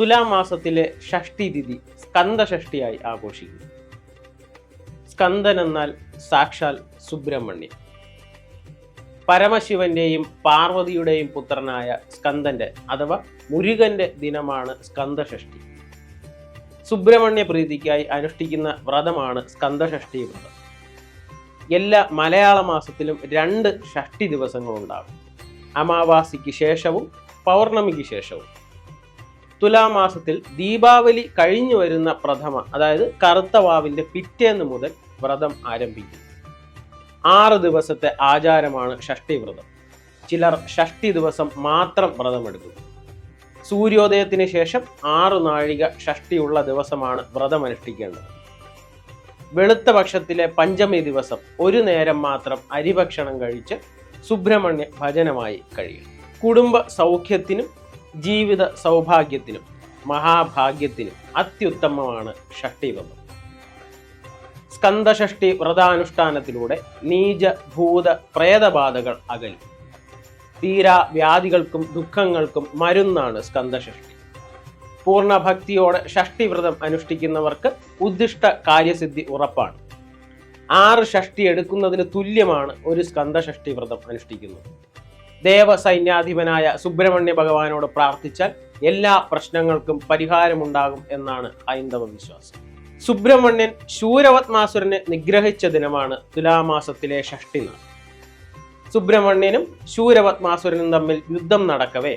തുലാം മാസത്തിലെ ഷഷ്ടി തിഥി സ്കന്ദഷഷ്ടിയായി ആഘോഷിക്കുന്നു. സ്കന്ദൻ എന്നാൽ സാക്ഷാൽ സുബ്രഹ്മണ്യൻ. പരമശിവന്റെയും പാർവതിയുടെയും പുത്രനായ സ്കന്ദന്റെ അഥവാ മുരുകന്റെ ദിനമാണ് സ്കന്ദഷഷ്ടി സുബ്രഹ്മണ്യ പ്രീതിക്കായി അനുഷ്ഠിക്കുന്ന വ്രതമാണ് സ്കന്ദഷഷ്ടി വ്രതം എല്ലാ മലയാള മാസത്തിലും രണ്ട് ഷഷ്ടി ദിവസങ്ങളുണ്ടാകും. അമാവാസിക്ക് ശേഷവും പൗർണമിക്ക് ശേഷവും. തുലാമാസത്തിൽ ദീപാവലി കഴിഞ്ഞു വരുന്ന പ്രഥമ അതായത് കറുത്ത വാവിന്റെ പിറ്റേന്ന് മുതൽ വ്രതം ആരംഭിക്കും. ആറ് ദിവസത്തെ ആചാരമാണ് ഷഷ്ടി വ്രതം. ചിലർ ഷഷ്ടി ദിവസം മാത്രം വ്രതമെടുക്കുന്നു സൂര്യോദയത്തിന് ശേഷം ആറ് നാഴിക ഷഷ്ടിയുള്ള ദിവസമാണ് വ്രതം അനുഷ്ഠിക്കേണ്ടത്. വെളുത്ത പക്ഷത്തിലെ പഞ്ചമി ദിവസം ഒരു നേരം മാത്രം അരിഭക്ഷണം കഴിച്ച് സുബ്രഹ്മണ്യ ഭജനമായി കഴിയും കുടുംബ സൗഖ്യത്തിനും ജീവിത സൗഭാഗ്യത്തിനും മഹാഭാഗ്യത്തിനും അത്യുത്തമമാണ് ഷഷ്ടി വ്രതം സ്കന്ദഷഷ്ടി വ്രതാനുഷ്ഠാനത്തിലൂടെ നീച ഭൂത പ്രേതബാധകൾ അകലും. തീരാ വ്യാധികൾക്കും ദുഃഖങ്ങൾക്കും മരുന്നാണ് സ്കന്ദഷഷ്ടി പൂർണ ഭക്തിയോടെ ഷഷ്ടി വ്രതം അനുഷ്ഠിക്കുന്നവർക്ക് ഉദ്ദിഷ്ട കാര്യസിദ്ധി ഉറപ്പാണ്. ആറ് ഷഷ്ടി എടുക്കുന്നതിന് തുല്യമാണ് ഒരു സ്കന്ദഷഷ്ടി വ്രതം അനുഷ്ഠിക്കുന്നത്. ദേവസൈന്യാധിപനായ സുബ്രഹ്മണ്യ ഭഗവാനോട് പ്രാർത്ഥിച്ചാൽ എല്ലാ പ്രശ്നങ്ങൾക്കും പരിഹാരമുണ്ടാകും എന്നാണ് ഹൈന്ദവ വിശ്വാസം. സുബ്രഹ്മണ്യൻ ശൂരവത്മാസുരനെ നിഗ്രഹിച്ച ദിനമാണ് തുലാമാസത്തിലെ ഷഷ്ടി നാൾ. സുബ്രഹ്മണ്യനും ശൂരവത്മാസുരനും തമ്മിൽ യുദ്ധം നടക്കവേ.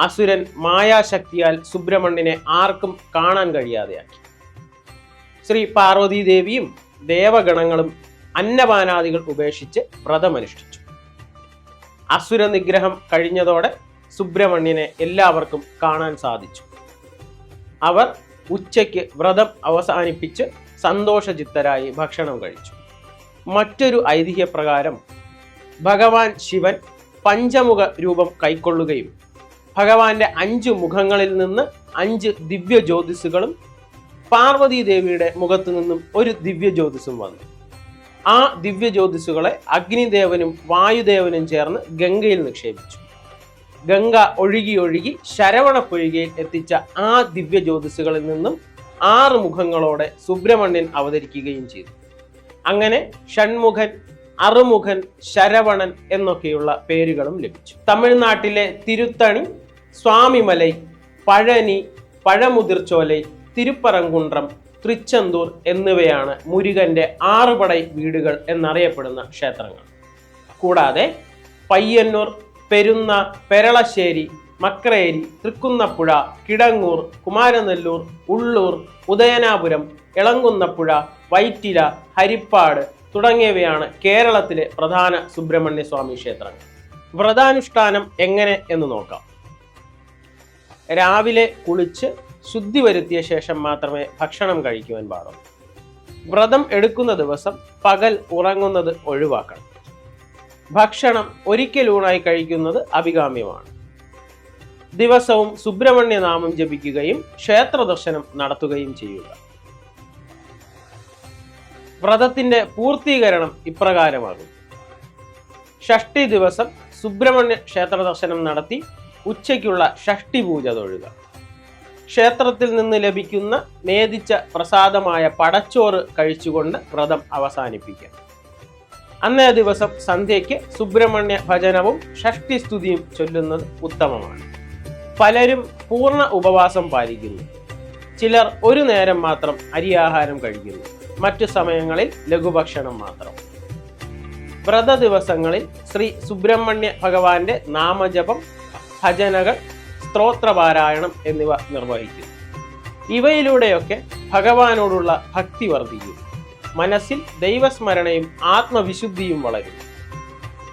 അസുരൻ മായാശക്തിയാൽ സുബ്രഹ്മണ്യനെ ആർക്കും കാണാൻ കഴിയാതെയാക്കി. ശ്രീ പാർവതീദേവിയും ദേവഗണങ്ങളും അന്നപാനാദികൾ ഉപേക്ഷിച്ച് വ്രതമനുഷ്ഠിച്ചു. അസുര നിഗ്രഹം കഴിഞ്ഞതോടെ സുബ്രഹ്മണ്യനെ എല്ലാവർക്കും കാണാൻ സാധിച്ചു. അവർ ഉച്ചയ്ക്ക് വ്രതം അവസാനിപ്പിച്ച് സന്തോഷചിത്തരായി ഭക്ഷണം കഴിച്ചു. മറ്റൊരു ഐതിഹ്യപ്രകാരം ഭഗവാൻ ശിവൻ പഞ്ചമുഖ രൂപം കൈക്കൊള്ളുകയും ഭഗവാന്റെ അഞ്ചു മുഖങ്ങളിൽ നിന്ന് അഞ്ച് ദിവ്യ ജ്യോതിസുകളും പാർവതീദേവിയുടെ മുഖത്തു നിന്നും ഒരു ദിവ്യ ജ്യോതിസും വന്നു. ആ ദിവ്യ ജ്യോതിസുകളെ അഗ്നിദേവനും വായുദേവനും ചേർന്ന് ഗംഗയിൽ നിക്ഷേപിച്ചു. ഗംഗ ഒഴുകി ഒഴുകി ശരവണ പൊയ്കയിൽ എത്തിച്ച ആ ദിവ്യ ജ്യോതിസുകളിൽ നിന്നും ആറ് മുഖങ്ങളോടെ സുബ്രഹ്മണ്യൻ അവതരിക്കുകയും ചെയ്തു. അങ്ങനെ ഷൺമുഖൻ അറുമുഖൻ ശരവണൻ എന്നൊക്കെയുള്ള പേരുകളും ലഭിച്ചു. തമിഴ്നാട്ടിലെ തിരുത്തണി സ്വാമിമലൈ പഴനി പഴമുതിർച്ചോലൈ തിരുപ്പറങ്കുണ്ട്രം തൃച്ചന്തൂർ എന്നിവയാണ് മുരുകന്റെ ആറുപടൈ വീടുകൾ എന്നറിയപ്പെടുന്ന ക്ഷേത്രങ്ങൾ. കൂടാതെ പയ്യന്നൂർ പെരുന്ന പെരളശ്ശേരി മക്രേരി തൃക്കുന്നപ്പുഴ കിടങ്ങൂർ കുമാരനെല്ലൂർ ഉള്ളൂർ ഉദയനാപുരം ഇളങ്കുന്നപ്പുഴ വൈറ്റില ഹരിപ്പാട് തുടങ്ങിയവയാണ് കേരളത്തിലെ പ്രധാന സുബ്രഹ്മണ്യ സ്വാമി ക്ഷേത്രങ്ങൾ. വ്രതാനുഷ്ഠാനം എങ്ങനെ എന്ന് നോക്കാം. രാവിലെ കുളിച്ച് ശുദ്ധി വരുത്തിയ ശേഷം മാത്രമേ ഭക്ഷണം കഴിക്കുവാൻ പാടുള്ളൂ. വ്രതം എടുക്കുന്ന ദിവസം പകൽ ഉറങ്ങുന്നത് ഒഴിവാക്കണം. ഭക്ഷണം ഒരിക്കലൂണായി കഴിക്കുന്നത് അഭികാമ്യമാണ്. ദിവസവും സുബ്രഹ്മണ്യ നാമം ജപിക്കുകയും ക്ഷേത്ര ദർശനം നടത്തുകയും ചെയ്യുക. വ്രതത്തിന്റെ പൂർത്തീകരണം ഇപ്രകാരമാകും. ഷഷ്ടി ദിവസം സുബ്രഹ്മണ്യ ക്ഷേത്ര ദർശനം നടത്തി ഉച്ചയ്ക്കുള്ള ഷഷ്ടി പൂജ തൊഴുക. ക്ഷേത്രത്തിൽ നിന്ന് ലഭിക്കുന്ന മേദിച്ച പ്രസാദമായ പടച്ചോറ് കഴിച്ചുകൊണ്ട് വ്രതം അവസാനിപ്പിക്കാം. അന്നേ ദിവസം സന്ധ്യയ്ക്ക് സുബ്രഹ്മണ്യ ഭജനവും ഷഷ്ടി സ്തുതിയും ചൊല്ലുന്നത് ഉത്തമമാണ്. പലരും പൂർണ ഉപവാസം പാലിക്കുന്നു. ചിലർ ഒരു നേരം മാത്രം അരിയാഹാരം കഴിക്കുന്നു. മറ്റു സമയങ്ങളിൽ ലഘുഭക്ഷണം മാത്രം. വ്രത ദിവസങ്ങളിൽ ശ്രീ സുബ്രഹ്മണ്യ ഭഗവാന്റെ നാമജപം ഭജനകൾ സ്ത്രോത്രപാരായണം എന്നിവ നിർവഹിക്കുന്നു ഇവയിലൂടെയൊക്കെ ഭഗവാനോടുള്ള ഭക്തി വർദ്ധിക്കും. മനസ്സിൽ ദൈവസ്മരണയും ആത്മവിശുദ്ധിയും വളരും.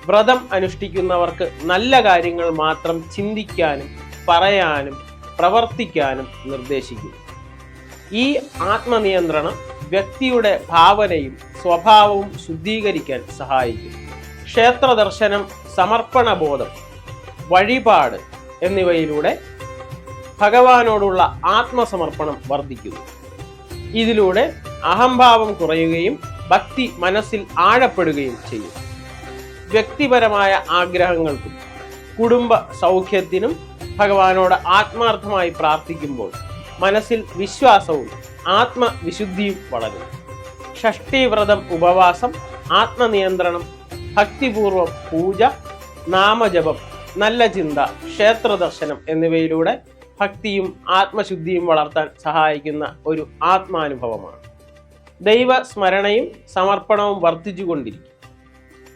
വ്രതം അനുഷ്ഠിക്കുന്നവർക്ക് നല്ല കാര്യങ്ങൾ മാത്രം ചിന്തിക്കാനും പറയാനും പ്രവർത്തിക്കാനും നിർദ്ദേശിക്കുന്നു ഈ ആത്മനിയന്ത്രണം വ്യക്തിയുടെ ഭാവനയും സ്വഭാവവും ശുദ്ധീകരിക്കാൻ സഹായിക്കും. ക്ഷേത്ര ദർശനം സമർപ്പണബോധം വഴിപാട് എന്നിവയിലൂടെ ഭഗവാനോടുള്ള ആത്മസമർപ്പണം വർദ്ധിക്കുന്നു. ഇതിലൂടെ അഹംഭാവം കുറയുകയും ഭക്തി മനസ്സിൽ ആഴപ്പെടുകയും ചെയ്യും. വ്യക്തിപരമായ ആഗ്രഹങ്ങൾക്കും കുടുംബ സൗഖ്യത്തിനും ഭഗവാനോട് ആത്മാർത്ഥമായി പ്രാർത്ഥിക്കുമ്പോൾ മനസ്സിൽ വിശ്വാസവും ആത്മവിശുദ്ധിയും വളരും. ഷഷ്ടിവ്രതം ഉപവാസം ആത്മനിയന്ത്രണം ഭക്തിപൂർവം പൂജ നാമജപം നല്ല ചിന്ത ക്ഷേത്ര ദർശനം എന്നിവയിലൂടെ ഭക്തിയും ആത്മശുദ്ധിയും വളർത്താൻ സഹായിക്കുന്ന ഒരു ആത്മാനുഭവമാണ്. ദൈവ സ്മരണയും സമർപ്പണവും വർദ്ധിച്ചുകൊണ്ടിരിക്കും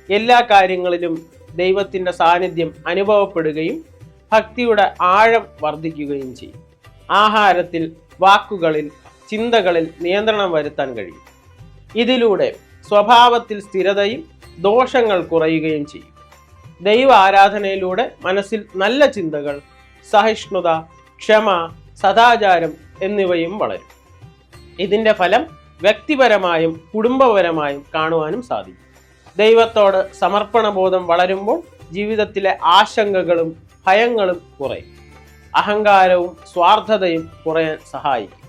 എല്ലാ കാര്യങ്ങളിലും ദൈവത്തിന്റെ സാന്നിധ്യം അനുഭവപ്പെടുകയും ഭക്തിയുടെ ആഴം വർദ്ധിക്കുകയും ചെയ്യും. ആഹാരത്തിൽ വാക്കുകളിൽ ചിന്തകളിൽ നിയന്ത്രണം വരുത്താൻ കഴിയും. ഇതിലൂടെ സ്വഭാവത്തിൽ സ്ഥിരതയും ദോഷങ്ങൾ കുറയുകയും ചെയ്യും. ദൈവ ആരാധനയിലൂടെ മനസ്സിൽ നല്ല ചിന്തകൾ സഹിഷ്ണുത ക്ഷമ സദാചാരം എന്നിവയും വളരും. ഇതിന്റെ ഫലം വ്യക്തിപരമായും കുടുംബപരമായും കാണുവാനും സാധിക്കും. ദൈവത്തോട് സമർപ്പണബോധം വളരുമ്പോൾ ജീവിതത്തിലെ ആശങ്കകളും ഭയങ്ങളും കുറയും. അഹങ്കാരവും സ്വാർത്ഥതയും കുറയാൻ സഹായിക്കും.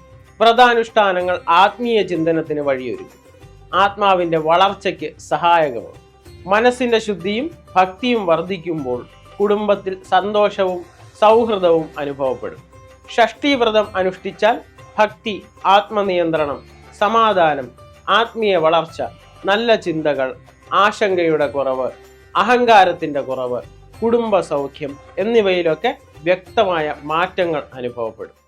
വ്രതാനുഷ്ഠാനങ്ങൾ ആത്മീയ ചിന്തനത്തിന് വഴിയൊരുക്കും. ആത്മാവിന്റെ വളർച്ചയ്ക്ക് സഹായകമാണ് മനസ്സിന്റെ ശുദ്ധിയും ഭക്തിയും വർദ്ധിക്കുമ്പോൾ കുടുംബത്തിൽ സന്തോഷവും സൗഹൃദവും അനുഭവപ്പെടും. ഷഷ്ഠീവ്രതം അനുഷ്ഠിച്ചാൽ ഭക്തി ആത്മനിയന്ത്രണം സമാധാനം ആത്മീയ വളർച്ച നല്ല ചിന്തകൾ ആശങ്കയുടെ കുറവ് അഹങ്കാരത്തിന്റെ കുറവ് കുടുംബ സൗഖ്യം എന്നിവയിലൊക്കെ വ്യക്തമായ മാറ്റങ്ങൾ അനുഭവപ്പെടും.